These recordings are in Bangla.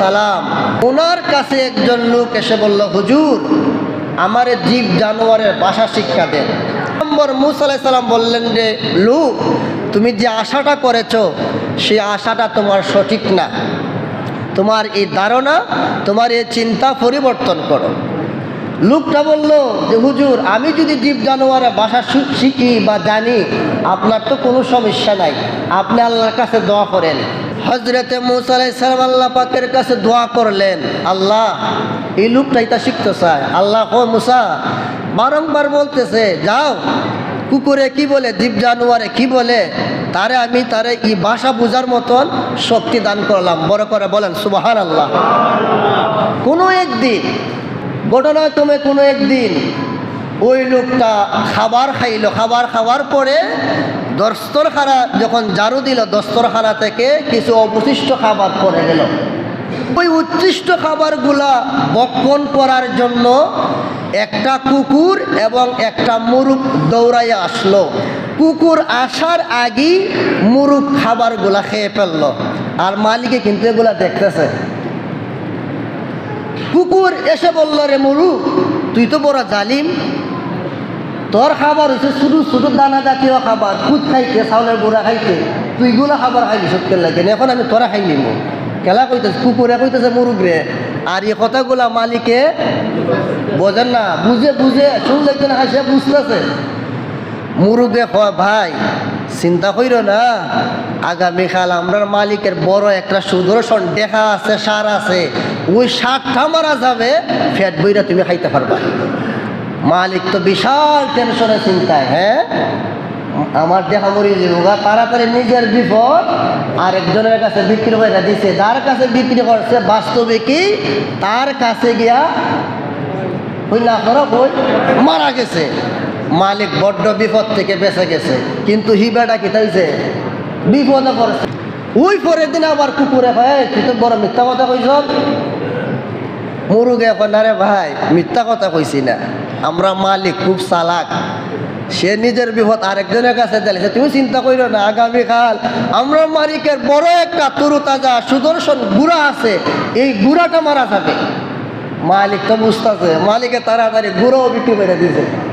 সালাম ওনার কাছে বলল জীব জানোয়ারের শিক্ষা দেন। বললেন তুমি যে আশাটা আশাটা তোমার সঠিক না। তোমার এই ধারণা, তোমার এই চিন্তা পরিবর্তন করো। লোকটা বলল যে, হুজুর, আমি যদি জীব জানোয়ারের বাসা শিখি বা জানি, আপনার তো কোনো সমস্যা নাই। আপনি আল্লাহর কাছে দোয়া করেন। হজরতে মুসা আলাইসালাম আল্লাহ পাকের কাছে দোয়া করলেন, আল্লাহ, এই লোকটা এটা শিখতে চায়। আল্লাহ ও মুসা, বারংবার বলতেছে, যাও, কুকুরে কি বলে, জীব জানোয়ারে কি বলে, তারে আমি তারে এই ভাষা বোঝার মতন শক্তি দান করলাম। বড় করে বলেন সুবাহান আল্লাহ কোনো একদিন ঘটনাক্রমে কোনো একদিন ওই লোকটা খাবার খাইল। খাবার খাওয়ার পরে দস্তরখানা যখন জারু দিল, দস্তরখানা থেকে কিছু অবশিষ্ট খাবার পড়ে গেল। ওই উচ্ছিষ্ট খাবারগুলা বক্ষণ করার জন্য একটা কুকুর এবং একটা মুরুখ দৌড়াইয়া আসলো। কুকুর আসার আগেই মুরুখ খাবারগুলা খেয়ে ফেলল। আর মালিকে কিন্তু এগুলা দেখতেছে। কুকুর এসে বলল, রে মরু, তুই তো বড় জালিম। তোর খাবার হচ্ছে শুধু শুধু দানা জাতীয় খাবার। কুদ খাইতে, চাউলের গুঁড়া খাইতে। তুই গুলা খাবার খাইলি সত্যি লাগে এখন আমি তোরা খাই নিব খেলা কইতেছে, কুকুরে কইতেছে মুরুগ রে আর এই কথাগুলা মালিকে বোঝেন না, বুঝে বুঝে, শুনলে একজন হাসে বুঝতেছে। মুরুগে ভাই চিন্তা কইর না। আগামীকাল আমরার মালিকের বড় একটা সুদর্শন দেখা আছে, সার আছে। ওই সারটা মারা যাবে ফ্যাট বইরা তুমি খাইতে পারবা। মালিক তো বিশাল টেনশনে চিন্তায় হ্যাঁ? আমার দেখা মরি যাব তাড়াতাড়ি নিজের বিপদ আর একজনের কাছে বিক্রি করে দিছে। যার কাছে বিক্রি করছে, বাস্তবে কি? তার কাছে গিয়া ওই না করো মারা গেছে। মালিক বড্ড বিপদ থেকে বেঁচে গেছে। কিন্তু হিবাটা কি হয়েছে বিপদে পড়ছে। ওই পরের দিন আবার কুকুরে, ভাই, তুই তো বড় মিথ্যা কথা কইস মুরুগে আরে ভাই, মিথ্যা কথা কইছি না। আমরা মালিক খুব চালাক। সে নিজের বিপদ আরেকজনের কাছে দিলেছে তুমি চিন্তা করো না আগামীকাল আমরা মালিকের বড় একটা তরু তাজা সুদর্শন গুড়া আছে। এই গুড়াটা মারা যাবে। মালিক তো বুঝতেছে মালিকে তাড়াতাড়ি গুঁড়োও বিক্রি করে দিয়েছে।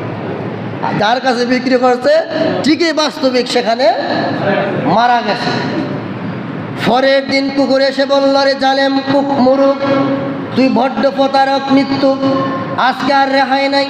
যার কাছে বিক্রি করছে, ঠিকই বাস্তবিক সেখানে মারা গেছে। পরের দিন কুকুর এসে বলল রে জালেম, কুক মুরুক। তুই বড্ড প্রতারক মৃত্যু। আজকে আর রেহাই নাই।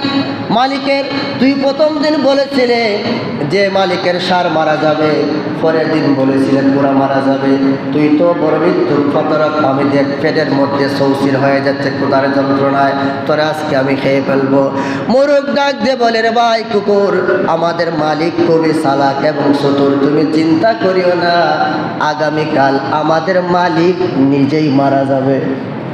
মালিকের, তুই প্রথম দিন বলেছিলে যে মালিকের সার মারা যাবে। পরের দিন বলেছিলেন পুরা মারা যাবে। তুই তো বড় মৃত্যু, প্রতারক। আমি দেখ, পেটের মধ্যে সৌসির হয়ে যাচ্ছে কোথার যন্ত্রণায়। তোরে আজকে আমি খেয়ে ফেলব। মোরগ ডাক দিয়ে বলে রে ভাই কুকুর, আমাদের মালিক খুবই সালাক এবং চতুর। তুমি চিন্তা করিও না, আগামীকাল আমাদের মালিক নিজেই মারা যাবে।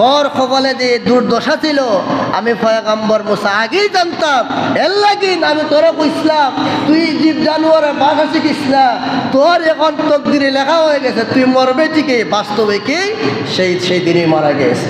তোর কপালে যে দুর্দশা ছিল, আমি ফয়াকাম্বর মুসা আগেই জানতাম। এর লাগিন আমি তোরা কইসলাম তুই জীব জানোয়ারের বাসা শিখিস না, তোর এখন তকদিরে লেখা হয়ে গেছে, তুই মরবে ঠিকই, বাস্তবে কি? সেই সেই দিনই মারা গেছে।